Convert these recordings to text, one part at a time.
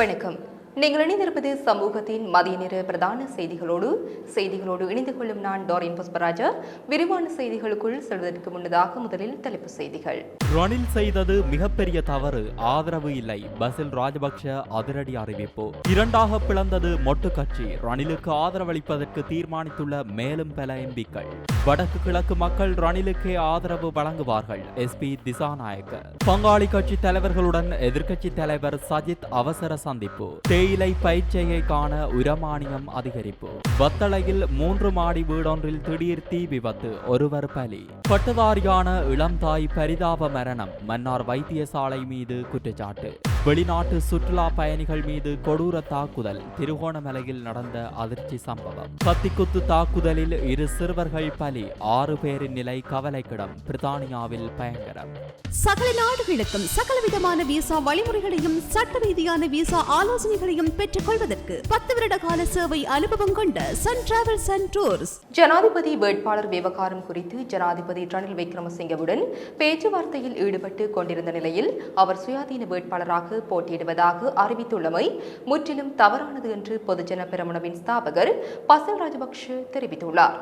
வணக்கம். நீங்கள் இணைந்திருப்பது சமூகத்தின் மதிய நேர பிரதான செய்திகளோடு. செய்திகளோடு இணைந்து கொள்ளும் நான் டோரின் புஷ்பராஜா. விரிவான செய்திகளுக்குள் செல்வதற்கு முன்னதாக முதலில் தலைப்பு செய்திகள். ரணில் செய்தது மிகப்பெரிய தவறு ஆதரவு இல்லை பசில் ராஜபக்ஷ அதிரடி அறிவிப்பு. இரண்டாக பிளந்தது மொட்டு கட்சி ரணிலுக்கு ஆதரவளிப்பதற்கு தீர்மானித்துள்ள மேலும் பல எம்பிக்கள். வடக்கு கிழக்கு மக்கள் ரணிலுக்கே ஆதரவு வழங்குவார்கள் எஸ்பி திசாநாயக்க. பங்காளி கட்சி தலைவர்களுடன் எதிர்க்கட்சி தலைவர் சஜித் அவசர சந்திப்பு. தேயிலை பயிற்சியை காண உரமானியம் அதிகரிப்பு. வத்தளையில் மூன்று மாடி வீடொன்றில் திடீர் தீ விபத்து ஒருவர் பலி. பட்டதாரியான இளம் தாய் பரிதாப மரணம் மன்னார் வைத்தியசாலை மீது குற்றச்சாட்டு. வெளிநாட்டு சுற்றுலா பயணிகள் மீது கொடூர தாக்குதல். திருகோணமலையில் நடந்த அதிர்ச்சி சம்பவம். கத்திக்குத்து தாக்குதலில் இரு சிறுவர்கள் பலி ஆறு பேரின் நிலை கவலைக்கிடம். பிரித்தானியாவில் பயங்கரம். சகல நாடுகளுக்கும் சகலவிதமான விசா வழிமுறைகளையும் சட்ட ரீதியான விசா ஆலோசனைகளையும் பெற்றுக் கொள்வதற்கு பத்து வருட கால சேவை அனுபவம் கொண்ட சன் டிராவல்ஸ் அண்ட் டூர்ஸ் ஜனாதிபதி வேட்பாளர் விவகாரம் குறித்து ஜனாதிபதி ரணில் விக்ரமசிங்கவுடன் பேச்சுவார்த்தையில் ஈடுபட்டு கொண்டிருந்த நிலையில் அவர் சுயாதீன வேட்பாளராக போட்டியிடுவதாக அறிவித்துள்ளமை முற்றிலும் தவறானது என்று பொதுஜன பெரமுனவின் ஸ்தாபகர் பசல் ராஜபக்ஷ தெரிவித்துள்ளார்.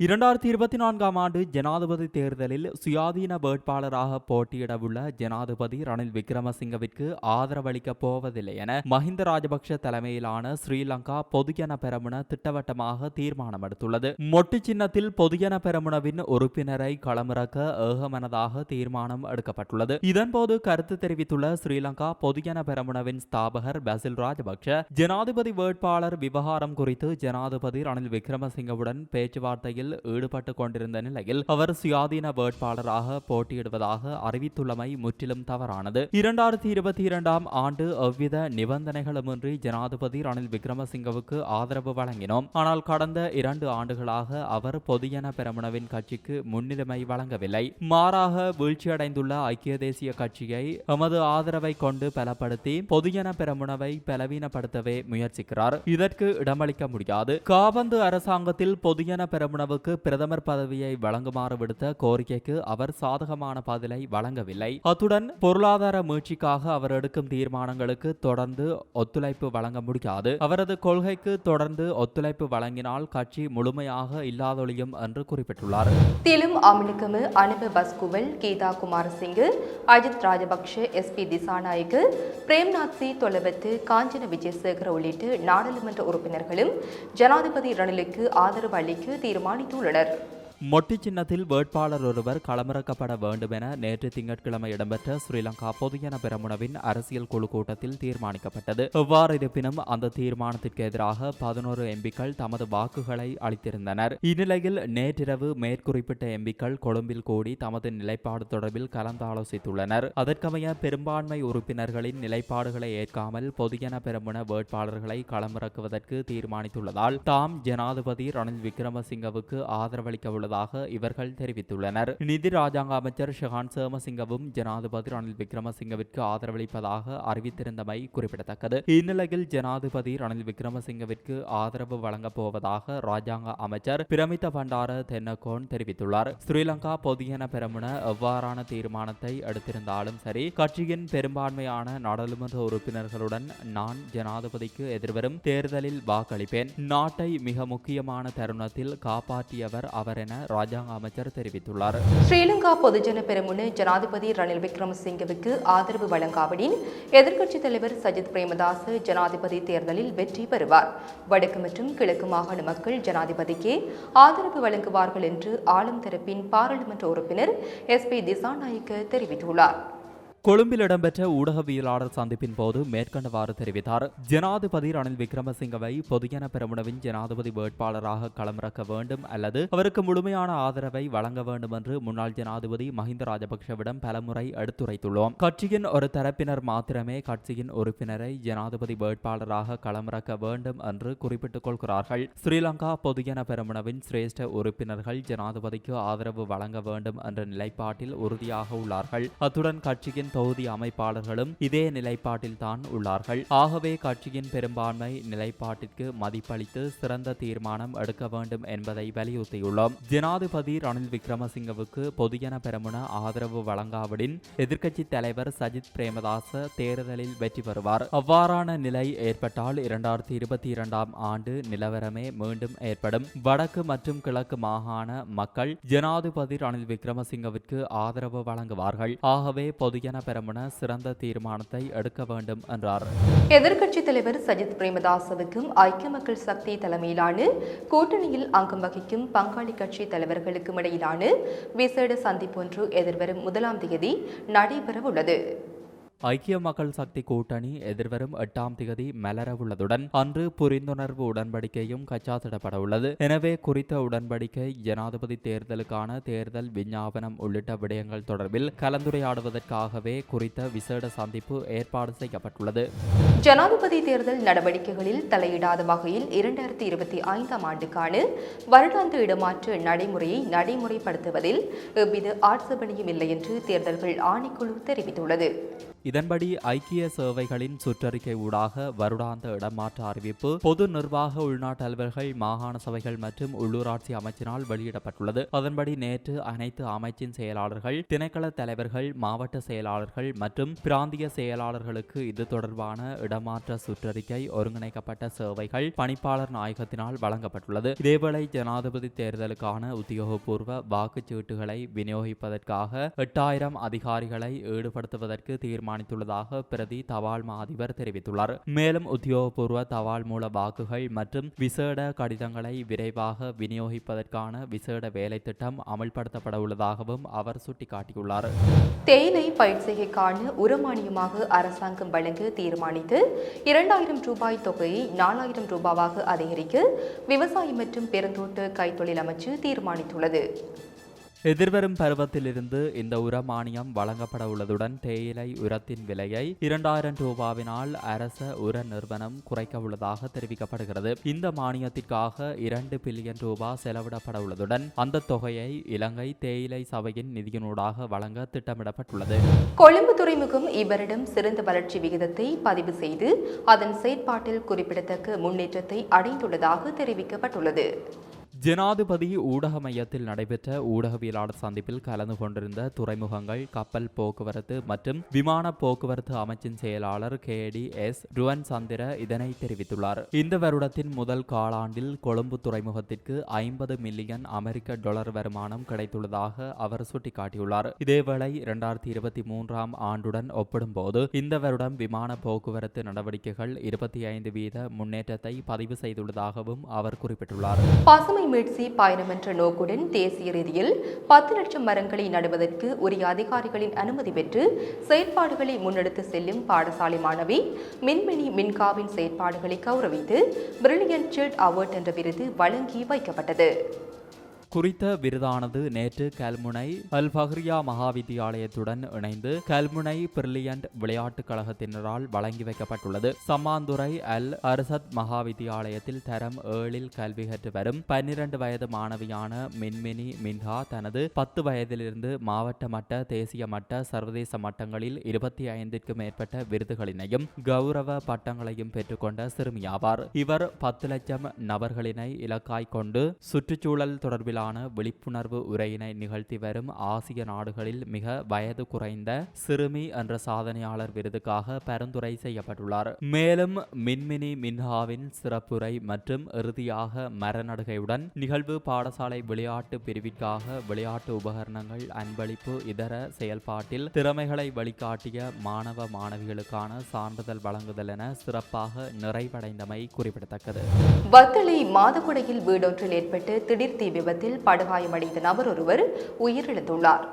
இரண்டாயிரத்தி இருபத்தி நான்காம் ஆண்டு ஜனாதிபதி தேர்தலில் சுயாதீன வேட்பாளராக போட்டியிடவுள்ள ஜனாதிபதி ரணில் விக்ரமசிங்கவிற்கு ஆதரவளிக்கப் போவதில்லை என மஹிந்த ராஜபக்ஷ தலைமையிலான ஸ்ரீலங்கா பொதுஜன பெரமுன திட்டவட்டமாக தீர்மானம் எடுத்துள்ளது மொட்டு சின்னத்தில் பொதுஜன பெரமுனவின் உறுப்பினரை களமிறக்க ஏகமனதாக தீர்மானம் எடுக்கப்பட்டுள்ளது. இதன்போது கருத்து தெரிவித்துள்ள ஸ்ரீலங்கா பொதுஜன பெரமுனவின் ஸ்தாபகர் பசில் ராஜபக்ஷ ஜனாதிபதி வேட்பாளர் விவகாரம் குறித்து ஜனாதிபதி ரணில் விக்ரமசிங்கவுடன் பேச்சுவார்த்தையில் ஈடுபட்டு கொண்டிருந்த நிலையில் அவர் சுயாதீன வேட்பாளராக போட்டியிடுவதாக அறிவித்துள்ளமை முற்றிலும் தவறானது. இரண்டாயிரத்தி இருபத்தி இரண்டாம் ஆண்டு எவ்வித நிபந்தனைகளுமின்றி ஜனாதிபதி ரணில் விக்ரமசிங்கவுக்கு ஆதரவு வழங்கினோம். ஆனால் கடந்த இரண்டு ஆண்டுகளாக அவர் பொதுஜன பெரமுனவின் கட்சிக்கு முன்னுரிமை வழங்கவில்லை. மாறாக வீழ்ச்சியடைந்துள்ள ஐக்கிய தேசிய கட்சியை எமது ஆதரவை கொண்டு பலப்படுத்தி பொதுஜன பெரமுனவை பலவீனப்படுத்தவே முயற்சிக்கிறார். இதற்கு இடமளிக்க முடியாது. காபந்து அரசாங்கத்தில் பொதுஜன பெரமுனவுக்கு பிரதமர் பதவியை வழங்குமாறு விடுத்த கோரிக்கைக்கு அவர் சாதகமான பதிலை வழங்கவில்லை. அத்துடன் பொருளாதார மீழ்ச்சிக்காக அவர் எடுக்கும் தீர்மானங்களுக்கு தொடர்ந்து ஒத்துழைப்பு வழங்க முடியாது. அவரது கொள்கைக்கு தொடர்ந்து ஒத்துழைப்பு வழங்கினால் கட்சி முழுமையாக இல்லாதொழியும் என்று குறிப்பிட்டுள்ளார். திலும் அமிலுக்கமு Anupa Pasqual Geetha Kumarasinghe Ajith Rajapaksa S B Dissanayake Premnath C தொலைவத்து Kanchana Vijayasekar உள்ளிட்ட நாடாளுமன்ற உறுப்பினர்களும் ஜனாதிபதி ரணிலுக்கு ஆதரவு அளிக்க தீர்மானித்துள்ளனர் மொட்டி சின்னத்தில் வேட்பாளர் ஒருவர் களமிறக்கப்பட வேண்டும் என நேற்று திங்கட்கிழமை இடம்பெற்ற ஸ்ரீலங்கா பொதுஜன பெரமுனவின் அரசியல் குழு கூட்டத்தில் தீர்மானிக்கப்பட்டது. எவ்வாறு இருப்பினும் அந்த தீர்மானத்திற்கு எதிராக பதினோரு எம்பிக்கள் தமது வாக்குகளை அளித்திருந்தனர். இந்நிலையில் நேற்றிரவு மேற்குறிப்பிட்ட எம்பிக்கள் கொழும்பில் கூடி தமது நிலைப்பாடு தொடர்பில் கலந்தாலோசித்துள்ளனர். அதற்கமைய பெரும்பான்மை உறுப்பினர்களின் நிலைப்பாடுகளை ஏற்காமல் பொதுஜன பெரமுன வேட்பாளர்களை களமிறக்குவதற்கு தீர்மானித்துள்ளதால் தாம் ஜனாதிபதி ரணில் விக்ரமசிங்கவுக்கு ஆதரவளிக்க உள்ளதாக இவர்கள் தெரிவித்துள்ளனர். நிதி ராஜாங்க அமைச்சர் ஷெஹான் சேமசிங்கவும் ஜனாதிபதி ரணில் விக்ரமசிங்கவிற்கு ஆதரவளிப்பதாக அறிவித்திருந்தமை குறிப்பிடத்தக்கது. இந்நிலையில் ஜனாதிபதி ரணில் விக்ரமசிங்கவிற்கு ஆதரவு வழங்கப் போவதாக ராஜாங்க அமைச்சர் பிரமித்த பண்டார தென்னகோன் தெரிவித்துள்ளார். ஸ்ரீலங்கா பொதியன பெருமுன எவ்வாறான தீர்மானத்தை எடுத்திருந்தாலும் சரி கட்சியின் பெரும்பான்மையான நாடாளுமன்ற உறுப்பினர்களுடன் நான் ஜனாதிபதிக்கு எதிர்வரும் தேர்தலில் வாக்களிப்பேன். நாட்டை மிக முக்கியமான தருணத்தில் காப்பாற்றியவர் அவர் என ராஜாங்க அமைச்சர் தெரிவித்துள்ளார். ஸ்ரீலங்கா பொதுஜன பெரமுன ஜனாதிபதி ரணில் விக்ரமசிங்கவுக்கு ஆதரவு வழங்காவிடின் எதிர்க்கட்சித் தலைவர் சஜித் பிரேமதாச ஜனாதிபதி தேர்தலில் வெற்றி பெறுவார். வடக்கு மற்றும் கிழக்கு மாகாண மக்கள் ஜனாதிபதிக்கே ஆதரவு வழங்குவார்கள் என்று ஆளும் தரப்பின் பாராளுமன்ற உறுப்பினர் எஸ் பி திசாநாயக்க தெரிவித்துள்ளார். கொழும்பில் இடம்பெற்ற ஊடகவியலாளர் சந்திப்பின் போது மேற்கண்டவாறு தெரிவித்தார். ஜனாதிபதி ரணில் விக்ரமசிங்கவை பொதுஜன பெருமுனவின் ஜனாதிபதி வேட்பாளராக களமிறக்க வேண்டும் அல்லது அவருக்கு முழுமையான ஆதரவை வழங்க வேண்டும் என்று முன்னாள் ஜனாதிபதி மஹிந்த ராஜபக்ஷவிடம் பலமுறை எடுத்துரைத்துள்ளோம். கட்சியின் ஒரு தரப்பினர் மாத்திரமே கட்சியின் உறுப்பினரை ஜனாதிபதி வேட்பாளராக களமிறக்க வேண்டும் என்று குறிப்பிட்டுக் கொள்கிறார்கள். ஸ்ரீலங்கா பொதுஜன பெருமுனவின் சிரேஷ்ட உறுப்பினர்கள் ஜனாதிபதிக்கு ஆதரவு வழங்க வேண்டும் என்ற நிலைப்பாட்டில் உறுதியாக உள்ளார்கள். அத்துடன் கட்சியின் தொகுதி அமைப்பாளர்களும் இதே நிலைப்பாட்டில்தான் உள்ளார்கள். ஆகவே கட்சியின் பெரும்பான்மை நிலைப்பாட்டிற்கு மதிப்பளித்து சிறந்த தீர்மானம் எடுக்க வேண்டும் என்பதை வலியுறுத்தியுள்ளோம். ஜனாதிபதி ரணில் விக்ரமசிங்கவுக்கு பொதுஜன பெருமுன ஆதரவு வழங்காவிடின் எதிர்க்கட்சி தலைவர் சஜித் பிரேமதாச தேர்தலில் வெற்றி பெறுவார். அவ்வாறான நிலை ஏற்பட்டால் இரண்டாயிரத்தி இருபத்தி இரண்டாம் ஆண்டு நிலவரமே மீண்டும் ஏற்படும். வடக்கு மற்றும் கிழக்கு மாகாண மக்கள் ஜனாதிபதி ரணில் விக்ரமசிங்கவிற்கு ஆதரவு வழங்குவார்கள். ஆகவே பொதுஜன பெறமுன சிறந்த தீர்மானத்தை எடுக்க வேண்டும் என்றார். எதிர்க்கட்சித் தலைவர் சஜித் பிரேமதாசவுக்கும் ஐக்கிய மக்கள் சக்தி தலைமையிலான கூட்டணியில் அங்கம் வகிக்கும் பங்காளி கட்சி தலைவர்களுக்கும் இடையிலான விசேட சந்திப்பொன்று எதிர்வரும் முதலாம் தேதி நடைபெறவுள்ளது. ஐக்கிய மக்கள் சக்தி கூட்டணி எதிர்வரும் எட்டாம் திகதி மலரவுள்ளதுடன் அன்று புரிந்துணர்வு உடன்படிக்கையும் கச்சாத்திடப்பட உள்ளது எனவே குறித்த உடன்படிக்கை ஜனாதிபதி தேர்தலுக்கான தேர்தல் விஞ்ஞாபனம் உள்ளிட்ட விடயங்கள் தொடர்பில் கலந்துரையாடுவதற்காகவே குறித்த விசேட சந்திப்பு ஏற்பாடு செய்யப்பட்டுள்ளது. ஜனாதிபதி தேர்தல் நடவடிக்கைகளில் தலையிடாத வகையில் இரண்டாயிரத்தி இருபத்தி ஐந்தாம் ஆண்டுக்கான வருடாந்த இடமாற்ற நடைமுறையை நடைமுறைப்படுத்துவதில் எவ்வித ஆட்சேபனையும் இல்லை என்று தேர்தல்கள் ஆணைக்குழு தெரிவித்துள்ளது. இதன்படி ஐக்கிய சேவைகளின் சுற்றறிக்கை ஊடாக வருடாந்த இடமாற்ற அறிவிப்பு பொது நிர்வாக உள்நாட்டு அலுவல்கள் மாகாண சபைகள் மற்றும் உள்ளூராட்சி அமைச்சினால் வெளியிடப்பட்டுள்ளது. அதன்படி நேற்று அனைத்து அமைச்சின் செயலாளர்கள் திணைக்கள தலைவர்கள் மாவட்ட செயலாளர்கள் மற்றும் பிராந்திய செயலாளர்களுக்கு இது தொடர்பான இடமாற்ற சுற்றறிக்கை ஒருங்கிணைக்கப்பட்ட சேவைகள் பணிப்பாளர் நாயகத்தினால் வழங்கப்பட்டுள்ளது. இதேவேளை ஜனாதிபதி தேர்தலுக்கான உத்தியோகபூர்வ வாக்குச்சீட்டுகளை விநியோகிப்பதற்காக எட்டாயிரம் அதிகாரிகளை ஈடுபடுத்துவதற்கு தீர்மானம் தீர்மானித்துள்ளதாக பிரதி தபால் மாதிபர் தெரிவித்துள்ளார். மேலும் உத்தியோகபூர்வ தபால் மூல வாக்குகள் மற்றும் விசேட கடிதங்களை விரைவாக விநியோகிப்பதற்கான விசேட வேலை திட்டம் அமல்படுத்தப்பட உள்ளதாகவும் அவர் சுட்டிக்காட்டியுள்ளார். தேயிலை பயிர்ச்செய்கைக்கான உரமானியமாக அரசாங்கம் வழங்க தீர்மானித்து இரண்டாயிரம் ரூபாய் தொகையை நாலாயிரம் ரூபாவாக அதிகரிக்க விவசாயி மற்றும் பெருந்தோட்ட கைத்தொழில் அமைச்சு தீர்மானித்துள்ளது. எதிர்வரும் பருவத்திலிருந்து இந்த உர மானியம் வழங்கப்பட உள்ளதுடன் தேயிலை உரத்தின் விலையை இரண்டாயிரம் ரூபாவினால் அரச உர நிறுவனம் குறைக்க உள்ளதாக தெரிவிக்கப்படுகிறது. இந்த மானியத்திற்காக இரண்டு பில்லியன் ரூபாய் செலவிடப்பட உள்ளதுடன் அந்த தொகையை இலங்கை தேயிலை சபையின் நிதியினூடாக வழங்க திட்டமிடப்பட்டுள்ளது. கொழும்பு துறைமுகம் இவரிடம் சிறந்த வளர்ச்சி விகிதத்தை பதிவு செய்து அதன் செயற்பாட்டில் குறிப்பிடத்தக்க முன்னேற்றத்தை அடைந்துள்ளதாக தெரிவிக்கப்பட்டுள்ளது. ஜனாதிபதி ஊடக மையத்தில் நடைபெற்ற ஊடகவியலாளர் சந்திப்பில் கலந்து கொண்டிருந்த துறைமுகங்கள் கப்பல் போக்குவரத்து மற்றும் விமான போக்குவரத்து அமைச்சின் செயலாளர் K D S Ruwan Chandra இதனை தெரிவித்துள்ளார். இந்த வருடத்தின் முதல் காலாண்டில் கொழும்பு துறைமுகத்திற்கு ஐம்பது மில்லியன் அமெரிக்க டாலர் வருமானம் கிடைத்துள்ளதாக அவர் சுட்டிக்காட்டியுள்ளார். இதேவேளை இரண்டாயிரத்தி இருபத்தி மூன்றாம் ஆண்டுடன் ஒப்பிடும்போது இந்த வருடம் விமான போக்குவரத்து நடவடிக்கைகள் இருபத்தி ஐந்து வீத முன்னேற்றத்தை பதிவு செய்துள்ளதாகவும் அவர் குறிப்பிட்டுள்ளார். பசுமை மீட்சி பயணம் என்ற நோக்குடன் தேசிய ரீதியில் பத்து லட்சம் மரங்களை நடுவதற்கு உரிய அதிகாரிகளின் அனுமதி பெற்று செயற்பாடுகளை முன்னெடுத்து செல்லும் பாடசாலை மாணவி மின்மினி மின்காவின் செயற்பாடுகளை கௌரவித்து பிரில்லியன் சில்ட் அவார்ட் என்ற விருது வழங்கி வைக்கப்பட்டது. குறித்த விருதானது நேற்று கல்முனை அல் ஃபஹ்ரியா மகாவித்தியாலயத்துடன் இணைந்து கல்முனை பிரில்லியன்ட் விளையாட்டுக் கழகத்தினரால் வழங்கி வைக்கப்பட்டுள்ளது. சம்மாந்துறை அல் அர்சத் மகாவித்தியாலயத்தில் தரம் ஏழில் கல்வி கற்று வரும் பன்னிரண்டு வயது மாணவியான மின்மினி மின்ஹா தனது பத்து வயதிலிருந்து மாவட்ட மட்ட தேசிய மட்ட சர்வதேச மட்டங்களில் இருபத்தி ஐந்திற்கும் மேற்பட்ட விருதுகளினையும் கௌரவ பட்டங்களையும் பெற்றுக்கொண்ட சிறுமியாவார். இவர் பத்து லட்சம் நபர்களினை இலக்காய் கொண்டு சுற்றுச்சூழல் தொடர்பிலான விழிப்புணர்வு உரையினை நிகழ்த்தி வரும் ஆசிய நாடுகளில் மிக வயது குறைந்த சிறுமி என்ற சாதனையாளர் விருதுக்காக பரிந்துரை செய்யப்பட்டுள்ளார். மேலும் மின்மினி மின்ஹாவின் சிறப்புரை மற்றும் இறுதியாக மரநடுகையுடன் நிகழ்வு பாடசாலை விளையாட்டு பிரிவிற்காக விளையாட்டு உபகரணங்கள் அன்பளிப்பு இதர செயல்பாட்டில் திறமைகளை வழிகாட்டிய மாணவ மாணவிகளுக்கான சான்றிதழ் வழங்குதல் என சிறப்பாக நிறைவடைந்தமை குறிப்பிடத்தக்கது. வத்தளை மாதக்குடையில் வீடொன்றில் ஏற்பட்டு திடீர் தீ விபத்தில் படுகாயமடைந்த நபர் ஒருவர் உயிரிழந்துள்ளார்.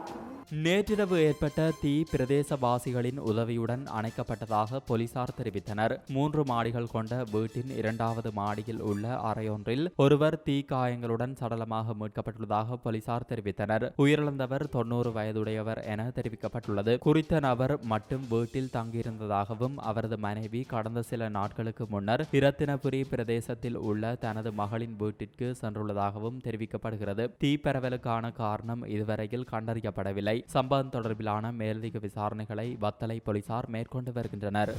நேற்றிரவு ஏற்பட்ட தீ பிரதேசவாசிகளின் உதவியுடன் அணைக்கப்பட்டதாக போலீசார் தெரிவித்தனர். மூன்று மாடிகள் கொண்ட வீட்டின் இரண்டாவது மாடியில் உள்ள அறையொன்றில் ஒருவர் தீ காயங்களுடன் சடலமாக மீட்கப்பட்டுள்ளதாக போலீசார் தெரிவித்தனர். உயிரிழந்தவர் தொன்னூறு வயதுடையவர் என தெரிவிக்கப்பட்டுள்ளது. குறித்த நபர் மட்டும் வீட்டில் தங்கியிருந்ததாகவும் அவரது மனைவி கடந்த சில நாட்களுக்கு முன்னர் இரத்தினபுரி பிரதேசத்தில் உள்ள தனது மகளின் வீட்டிற்கு சென்றுள்ளதாகவும் தெரிவிக்கப்படுகிறது. தீ பரவலுக்கான காரணம் இதுவரையில் கண்டறியப்படவில்லை. சம்பவம் தொடர்பிலான மேலதிக விசாரணைகளை வத்தலை போலீசார் மேற்கொண்டு வருகின்றனர்.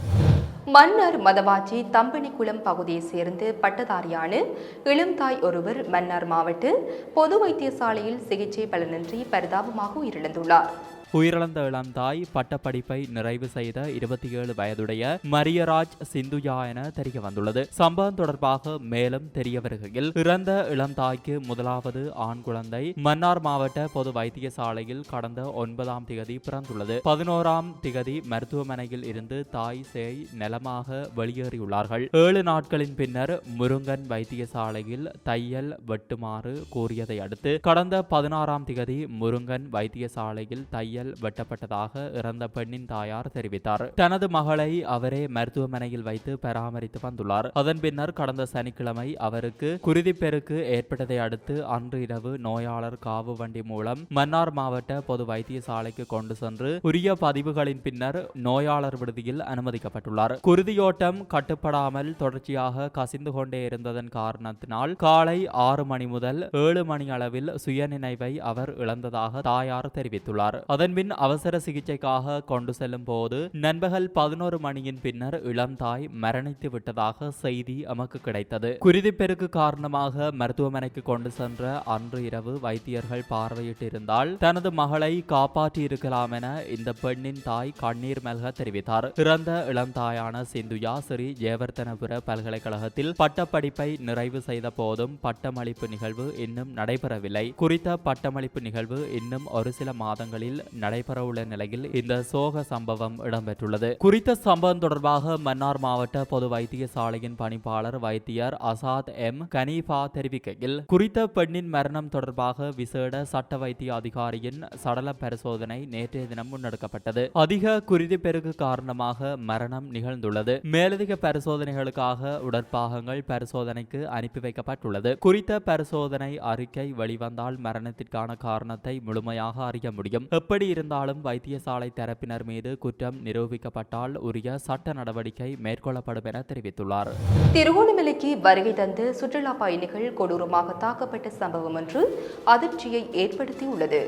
மன்னர் மதவாச்சி தம்பினிக்குளம் பகுதியைச் சேர்ந்து பட்டதாரியான இளம்தாய் ஒருவர் மன்னார் மாவட்ட பொது வைத்தியசாலையில் சிகிச்சை பலனின்றி பரிதாபமாக உயிரிழந்துள்ளார். உயிரிழந்த இளம்தாய் பட்டப்படிப்பை நிறைவு செய்த இருபத்தி ஏழு வயதுடைய மரியராஜ் சிந்துயா என தெரிய வந்துள்ளது. சம்பவம் தொடர்பாக மேலும் தெரிய வருகையில் இறந்த இளம் தாய்க்கு முதலாவது ஆண் குழந்தை மன்னார் மாவட்ட பொது வைத்தியசாலையில் கடந்த ஒன்பதாம் திகதி பிறந்துள்ளது. பதினோராம் திகதி மருத்துவமனையில் இருந்து தாய் சேய் நலமாக வெளியேறியுள்ளார்கள். ஏழு நாட்களின் பின்னர் முருங்கன் வைத்தியசாலையில் தையல் வெட்டுமாறு கூறியதை அடுத்து கடந்த பதினாறாம் திகதி முருங்கன் வைத்தியசாலையில் தையல் வெட்டப்பட்டதாக இறந்த பெண்ணின் தாயார் தெரிவித்தார். தனது மகளை அவரே மருத்துவமனையில் வைத்து பராமரித்து வந்துள்ளார். அதன் பின்னர் கடந்த சனிக்கிழமை அவருக்கு குருதிப்பெருக்கு ஏற்பட்டதை அடுத்து அன்று இரவு நோயாளர் காவு வண்டி மூலம் மன்னார் மாவட்ட பொது வைத்தியசாலைக்கு கொண்டு சென்று உரிய பதிவுகளின் பின்னர் நோயாளர் விடுதியில் அனுமதிக்கப்பட்டுள்ளார். குருதியோட்டம் கட்டுப்படாமல் தொடர்ச்சியாக கசிந்து கொண்டே இருந்ததன் காரணத்தினால் காலை ஆறு மணி முதல் ஏழு மணி அளவில் சுயநினைவை அவர் இழந்ததாக தாயார் தெரிவித்துள்ளார். அதன் அதன்பின் அவசர சிகிச்சைக்காக கொண்டு செல்லும் போது நண்பகல் பதினோரு மணியின் பின்னர் இளம் தாய் மரணித்து விட்டதாக செய்தி எமக்கு கிடைத்தது. குருதிப்பெருக்கு காரணமாக மருத்துவமனைக்கு கொண்டு சென்ற அன்று இரவு வைத்தியர்கள் பார்வையிட்டிருந்தால் தனது மகளை காப்பாற்றி இருக்கலாம் என இந்த பெண்ணின் தாய் கண்ணீர் மல்க தெரிவித்தார். இறந்த இளம் தாயான சிந்துயா ஸ்ரீ ஜெயவர்தனபுர பல்கலைக்கழகத்தில் பட்டப்படிப்பை நிறைவு செய்த போதும் பட்டமளிப்பு நிகழ்வு இன்னும் நடைபெறவில்லை. குறித்த பட்டமளிப்பு நிகழ்வு இன்னும் ஒரு சில மாதங்களில் நடைபெறவுள்ள நிலையில் இந்த சோக சம்பவம் இடம்பெற்றுள்ளது. குறித்த சம்பவம் தொடர்பாக மன்னார் மாவட்ட பொது வைத்தியசாலையின் பணிப்பாளர் வைத்தியர் அசாத் எம். கனீஃபா தெரிவிக்கையில் குறித்த பெண்ணின் மரணம் தொடர்பாக விசேட சட்ட வைத்திய அதிகாரியின் சடல பரிசோதனை நேற்றைய தினம் முன்னெடுக்கப்பட்டது. அதிக குருதி பெருக்கு காரணமாக மரணம் நிகழ்ந்துள்ளது. மேலதிக பரிசோதனைகளுக்காக உடற்பாகங்கள் பரிசோதனைக்கு அனுப்பி வைக்கப்பட்டுள்ளது. குறித்த பரிசோதனை அறிக்கை வெளிவந்தால் மரணத்திற்கான காரணத்தை முழுமையாக அறிய முடியும். எப்படி இருந்தாலும் வைத்தியசாலை தரப்பினர் மீது குற்றம் நிரூபிக்கப்பட்டால் உரிய சட்ட நடவடிக்கை மேற்கொள்ளப்படும் என தெரிவித்துள்ளார். திருகோணமலைக்கு வருகை தந்து சுற்றுலா பயணிகள் கொடூரமாக தாக்கப்பட்ட சம்பவம் ஒன்று அதிர்ச்சியை ஏற்படுத்தியுள்ளது.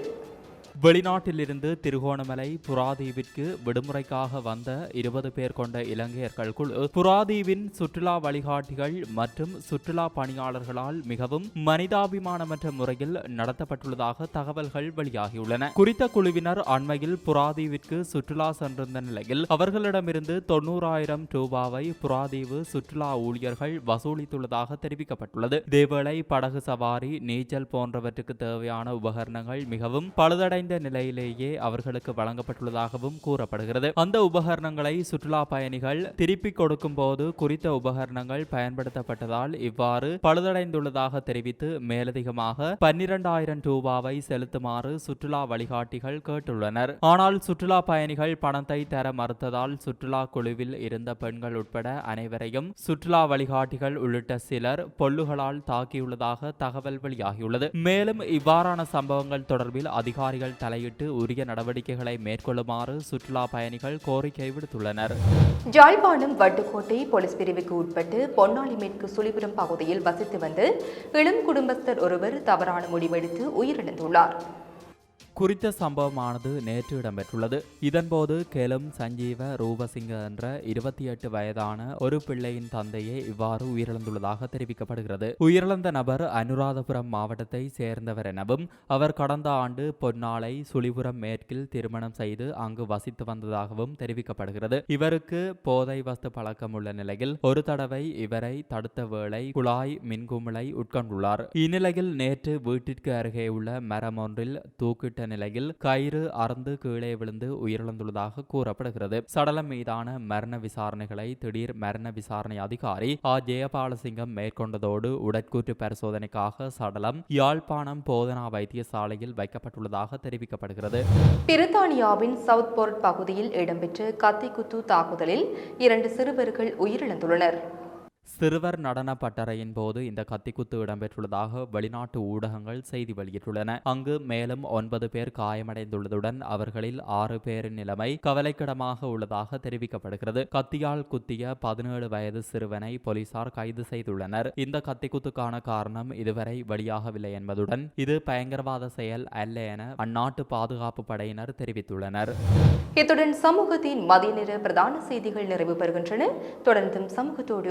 வெளிநாட்டிலிருந்து திருகோணமலை புராதீவிற்கு விடுமுறைக்காக வந்த இருபது பேர் கொண்ட இலங்கையர்கள் குழு புராதீவின் சுற்றுலா வழிகாட்டிகள் மற்றும் சுற்றுலா பணியாளர்களால் மிகவும் மனிதாபிமானமற்ற முறையில் நடத்தப்பட்டுள்ளதாக தகவல்கள் வெளியாகியுள்ளன. குறித்த குழுவினர் அண்மையில் புராதீவிற்கு சுற்றுலா சென்றிருந்த நிலையில் அவர்களிடமிருந்து தொண்ணூறாயிரம் ரூபாவை புராதீவு சுற்றுலா ஊழியர்கள் வசூலித்துள்ளதாக தெரிவிக்கப்பட்டுள்ளது. இதேவேளை படகு சவாரி நீச்சல் போன்றவற்றுக்கு தேவையான உபகரணங்கள் மிகவும் பழுதடை பழுதடைந்த நிலையிலேயே அவர்களுக்கு வழங்கப்பட்டுள்ளதாகவும் கூறப்படுகிறது. அந்த உபகரணங்களை சுற்றுலா பயணிகள் திருப்பி கொடுக்கும் போது குறித்த உபகரணங்கள் பயன்படுத்தப்பட்டதால் இவ்வாறு பழுதடைந்துள்ளதாக தெரிவித்து மேலதிகமாக பன்னிரண்டாயிரம் ரூபாவை செலுத்துமாறு சுற்றுலா வழிகாட்டிகள் கேட்டுள்ளனர். ஆனால் சுற்றுலா பயணிகள் பணத்தை தர மறுத்ததால் சுற்றுலா குழுவில் இருந்த பெண்கள் உட்பட அனைவரையும் சுற்றுலா வழிகாட்டிகள் உள்ளிட்ட சிலர் பொல்லுகளால் தாக்கியுள்ளதாக தகவல் வெளியாகியுள்ளது. மேலும் இவ்வாறான சம்பவங்கள் தொடர்பில் அதிகாரிகள் தலையிட்டு உரிய நடவடிக்கைகளை மேற்கொள்ளுமாறு சுற்றுலா பயணிகள் கோரிக்கை விடுத்துள்ளனர். ஜாழ்ப்பாணம் வட்டுக்கோட்டை போலீஸ் பிரிவுக்கு உட்பட்டு பொன்னாளி மேற்கு சுழிபுரம் பகுதியில் வசித்து வந்து இளம் குடும்பஸ்தர் ஒருவர் தவறான முடிவெடுத்து உயிரிழந்துள்ளார். குறித்த சம்பவமானது நேற்று இடம்பெற்றுள்ளது. இதன்போது கெலும் சஞ்சீவ ரூபசிங்க என்ற இருபத்தி எட்டு வயதான ஒரு பிள்ளையின் தந்தையே இவ்வாறு உயிரிழந்துள்ளதாக தெரிவிக்கப்படுகிறது. உயிரிழந்த நபர் அனுராதபுரம் மாவட்டத்தை சேர்ந்தவர் எனவும் அவர் கடந்த ஆண்டு பொன்னாளை சுழிபுரம் மேற்கில் திருமணம் செய்து அங்கு வசித்து வந்ததாகவும் தெரிவிக்கப்படுகிறது. இவருக்கு போதை வஸ்து பழக்கம் உள்ள நிலையில் ஒரு தடவை இவரை தடுத்த வேளை குழாய் மின்குமிழை உட்கொண்டுள்ளார். இந்நிலையில் நேற்று வீட்டிற்கு அருகே உள்ள மரம் ஒன்றில் தூக்கிட்ட நிலையில் கயிறு அறந்து கீழே விழுந்து உயிரிழந்துள்ளதாக கூறப்படுகிறது. சடலம் மீதான மரண விசாரணைகளை திடீர் மரண விசாரணை அதிகாரி ஆ. ஜெயபாலசிங்கம் மேற்கொண்டதோடு உடற்கூற்று பரிசோதனைக்காக சடலம் யாழ்ப்பாணம் போதனா வைத்தியசாலையில் வைக்கப்பட்டுள்ளதாக தெரிவிக்கப்படுகிறது. பிரித்தானியாவின் சவுத் போர்ட் பகுதியில் இடம்பெற்ற கத்திக்குத்து தாக்குதலில் இரண்டு சிறுவர்கள் உயிரிழந்துள்ளனர். சிறுவர் நடன பட்டறையின் போது இந்த கத்திக்குத்து இடம்பெற்றுள்ளதாக வெளிநாட்டு ஊடகங்கள் செய்தி வெளியிட்டுள்ளன. அங்கு மேலும் ஒன்பது பேர் காயமடைந்துள்ளதுடன் அவர்களில் ஆறு பேரின் நிலைமை கவலைக்கிடமாக உள்ளதாக தெரிவிக்கப்படுகிறது. கத்தியால் குத்திய பதினேழு வயது சிறுவனை போலீசார் கைது செய்துள்ளனர். இந்த கத்திக்குத்துக்கான காரணம் இதுவரை வெளியாகவில்லை என்பதுடன் இது பயங்கரவாத செயல் அல்ல என அந்நாட்டு பாதுகாப்பு படையினர் தெரிவித்துள்ளனர். இத்துடன் சமூகத்தின் மதிய நேர பிரதான செய்திகள் நிறைவு பெறுகின்றன. தொடர்ந்தும் சமூகத்தோடு